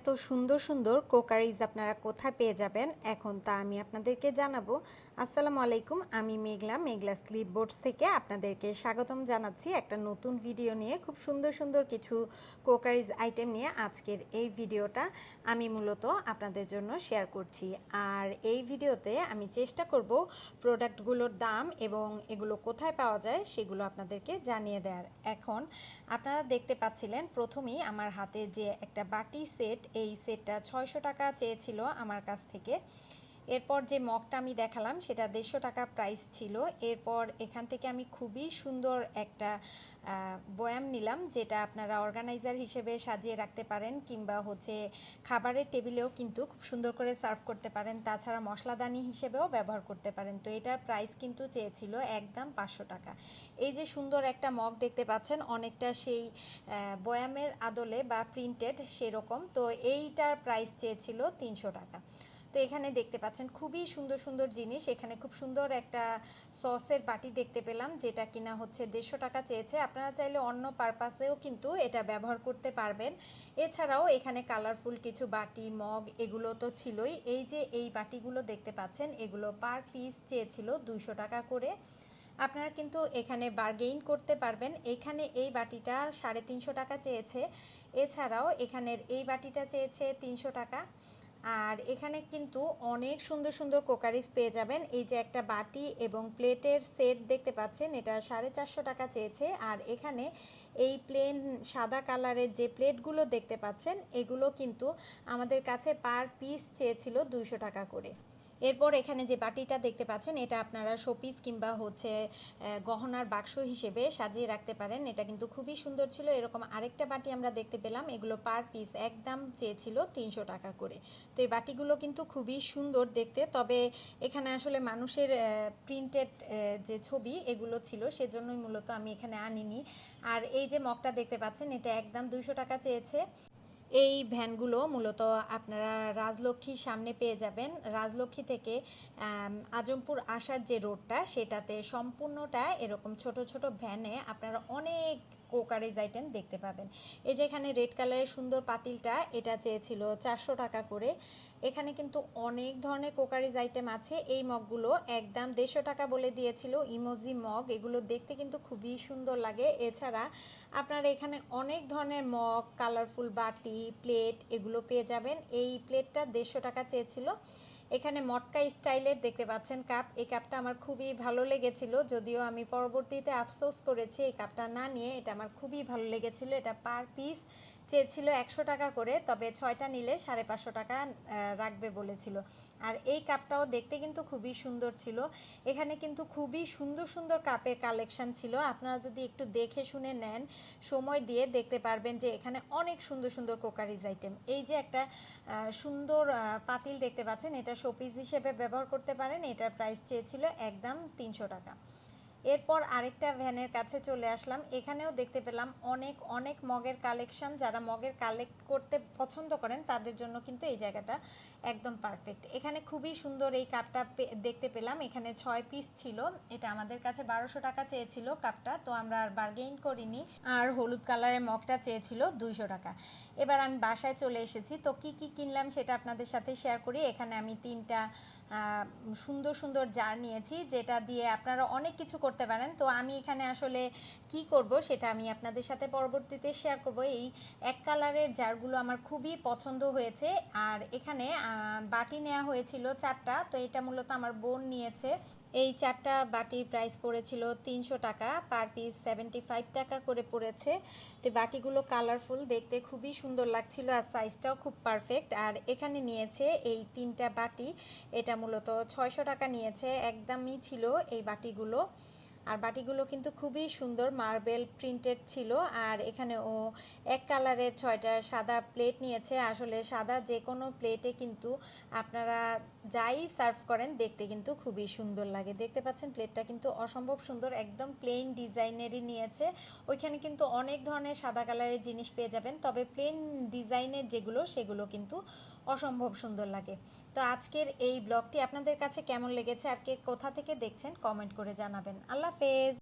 এত সুন্দর সুন্দর কোকারিজ আপনারা কোথায় পেয়ে যাবেন, এখন তা আমি আপনাদেরকে জানাব। আসসালামু আলাইকুম, আমি মেঘলা মেঘলা স্লিপ বোর্ডস থেকে আপনাদেরকে স্বাগতম জানাচ্ছি একটা নতুন ভিডিও নিয়ে, খুব সুন্দর সুন্দর কিছু কোকারিজ আইটেম নিয়ে আজকের এই ভিডিওটা আমি মূলত আপনাদের জন্য শেয়ার করছি। আর এই ভিডিওতে আমি চেষ্টা করব প্রোডাক্টগুলোর দাম এবং এগুলো কোথায় পাওয়া যায় সেগুলো আপনাদেরকে জানিয়ে দেওয়ার এখন আপনারা দেখতে পাচ্ছিলেন, প্রথমেই আমার হাতে যে একটা বাটি সেট এই সেটটা ছয়শো টাকা চেয়েছিল আমার কাছ থেকে। এরপর যে মগটা আমি দেখালাম, সেটা দেড়শো টাকা প্রাইস ছিল। এরপর এখান থেকে আমি খুবই সুন্দর একটা বয়াম নিলাম, যেটা আপনারা অর্গানাইজার হিসেবে সাজিয়ে রাখতে পারেন, কিংবা হচ্ছে খাবারের টেবিলেও কিন্তু খুব সুন্দর করে সার্ভ করতে পারেন। তাছাড়া মশলাদানি হিসেবেও ব্যবহার করতে পারেন। তো এটার প্রাইস কিন্তু চেয়েছিল একদম পাঁচশো টাকা। এই যে সুন্দর একটা মগ দেখতে পাচ্ছেন, অনেকটা সেই বয়ামের আদলে বা প্রিন্টেড সেরকম। তো এইটার প্রাইস চেয়েছিল তিনশো টাকা। তো এখানে দেখতে পাচ্ছেন খুবই সুন্দর সুন্দর জিনিস। এখানে খুব সুন্দর একটা সসের বাটি দেখতে পেলাম, যেটা কিনা হচ্ছে দেড়শো টাকা চেয়েছে। আপনারা চাইলে অন্য পারপাসেও কিন্তু এটা ব্যবহার করতে পারবেন। এছাড়াও এখানে কালারফুল কিছু বাটি, মগ, এগুলো তো ছিলই। এই যে এই বাটিগুলো দেখতে পাচ্ছেন, এগুলো পার পিস চেয়েছিল দুইশো টাকা করে। আপনারা কিন্তু এখানে বার্গেইন করতে পারবেন। এখানে এই বাটিটা সাড়ে তিনশো টাকা চেয়েছে। এছাড়াও এখানের এই বাটিটা চেয়েছে তিনশো টাকা। আর এখানে কিন্তু অনেক সুন্দর সুন্দর কোকারিজ পেয়ে যাবেন। এই যে একটা বাটি এবং প্লেটের সেট দেখতে পাচ্ছেন, এটা সাড়ে চারশো টাকা চেয়েছে। আর এখানে এই প্লেন সাদা কালারের যে প্লেটগুলো দেখতে পাচ্ছেন, এগুলো কিন্তু আমাদের কাছে পার পিস চেয়েছিল দুইশো টাকা করে। এরপর এখানে যে বাটিটা দেখতে পাচ্ছেন, এটা আপনারা শোপিস কিংবা হচ্ছে গহনার বাক্স হিসেবে সাজিয়ে রাখতে পারেন। এটা কিন্তু খুবই সুন্দর ছিল। এরকম আরেকটা বাটি আমরা দেখতে পেলাম। এগুলো পার পিস একদম চেয়েছিল তিনশো টাকা করে। তো এই বাটিগুলো কিন্তু খুবই সুন্দর দেখতে। তবে এখানে আসলে মানুষের প্রিন্টেড যে ছবি এগুলো ছিল, সেজন্যই মূলত আমি এখানে আনিনি। আর এই যে মগটা দেখতে পাচ্ছেন, এটা একদম দুইশো টাকা চেয়েছে। এই ভ্যানগুলো মূলত আপনারা রাজলক্ষ্মীর সামনে পেয়ে যাবেন। রাজলক্ষ্মী থেকে আজমপুর আসার যে রোডটা সেটাতে সম্পূর্ণটা এরকম ছোট ছোট ভ্যানে আপনারা অনেক কোকারিজ আইটেম দেখতে পাবেন। এই যে এখানে রেড কালারের সুন্দর পাতিলটা, এটা চেয়েছিল চারশো টাকা করে। এখানে কিন্তু অনেক ধরনের কোকারিজ আইটেম আছে। এই মগগুলো একদম দেড়শো টাকা বলে দিয়েছিল, ইমোজি মগ। এগুলো দেখতে কিন্তু খুবই সুন্দর লাগে। এছাড়া আপনারা এখানে অনেক ধরনের মগ কালারফুল বাটি প্লেট এগুলো পেয়ে যাবেন। এই প্লেটটা দেড়শো টাকা চেয়েছিল। এখানে মটকা স্টাইলের দেখতে পাচ্ছেন কাপ। এই কাপটা আমার খুবই ভালো লেগেছিল, যদিও আমি পরবর্তীতে আফসোস করেছি এই কাপটা না নিয়ে। এটা আমার খুবই ভালো লেগেছিল, এটা পার পিস। চেয়েছিল একশো টাকা করে, তবে ছয়টা নিলে সাড়ে পাঁচশো টাকা রাখবে বলেছিল। আর এই কাপটাও দেখতে কিন্তু খুবই সুন্দর ছিল। এখানে কিন্তু খুবই সুন্দর সুন্দর কাপের কালেকশন ছিল। আপনারা যদি একটু দেখে শুনে নেন, সময় দিয়ে দেখতে পারবেন যে এখানে অনেক সুন্দর সুন্দর কোকারিজ আইটেম। এই যে একটা সুন্দর পাতিল দেখতে পাচ্ছেন, এটা শোপিস হিসেবে ব্যবহার করতে পারেন। এটার প্রাইস চেয়েছিল একদম তিনশো টাকা। এরপর আরেকটা ভ্যানের কাছে চলে আসলাম। এখানেও দেখতে পেলাম অনেক অনেক মগের কালেকশন। যারা মগের কালেক্ট করতে পছন্দ করেন, তাদের জন্য কিন্তু এই জায়গাটা একদম পারফেক্ট এখানে খুবই সুন্দর এই কাপটা দেখতে পেলাম। এখানে ছয় পিস ছিল। এটা আমাদের কাছে বারোশো টাকা চেয়েছিল কাপটা তো আমরা আর বার্গেইন করিনি। আর হলুদ কালারের মগটা চেয়েছিল দুইশো টাকা। এবার আমি বাসায় চলে এসেছি। তো কি কি কিনলাম সেটা আপনাদের সাথে শেয়ার করি। এখানে আমি তিনটা সুন্দর সুন্দর জার নিয়েছি, যেটা দিয়ে আপনারা অনেক কিছু করতে পারেন। তো আমি এখানে আসলে কি করব সেটা আমি আপনাদের সাথে পরবর্তীতে শেয়ার করব। এই এক কালারের জারগুলো আমার খুবই পছন্দ হয়েছে। আর এখানে বাটি নেওয়া হয়েছিল চারটা, তো এটা মূলত আমার বোন নিয়েছে। এই চারটা বাটির প্রাইস পড়েছিল তিনশো টাকা পার পিস সেভেন্টি ফাইভ টাকা করে পড়েছে। তো বাটিগুলো কালারফুল দেখতে খুবই সুন্দর লাগছিল আর সাইজটাও খুব পারফেক্ট আর এখানে নিয়েছে এই তিনটা বাটি, এটা মূলত ছয়শো টাকা নিয়েছে, একদমই ছিল এই বাটিগুলো। আর বাটিগুলো কিন্তু খুবই সুন্দর মার্বেল প্রিন্টেড ছিল। আর এখানে ও এক কালারের ছয়টা সাদা প্লেট নিয়েছে। আসলে সাদা যে কোনো প্লেটে কিন্তু আপনারা যাই সার্ভ করেন, দেখতে কিন্তু খুবই সুন্দর লাগে। দেখতে পাচ্ছেন প্লেটটা কিন্তু অসম্ভব সুন্দর, একদম প্লেন ডিজাইনেরই নিয়েছে। ওইখানে কিন্তু অনেক ধরনের সাদা কালারের জিনিস পেয়ে যাবেন, তবে প্লেন ডিজাইনের যেগুলো, সেগুলো কিন্তু অসম্ভব সুন্দর লাগে। তো আজকের এই ব্লগটি আপনাদের কাছে কেমন লেগেছে আর কে কোথা থেকে দেখছেন, কমেন্ট করে জানাবেন। আল্লাহ escapes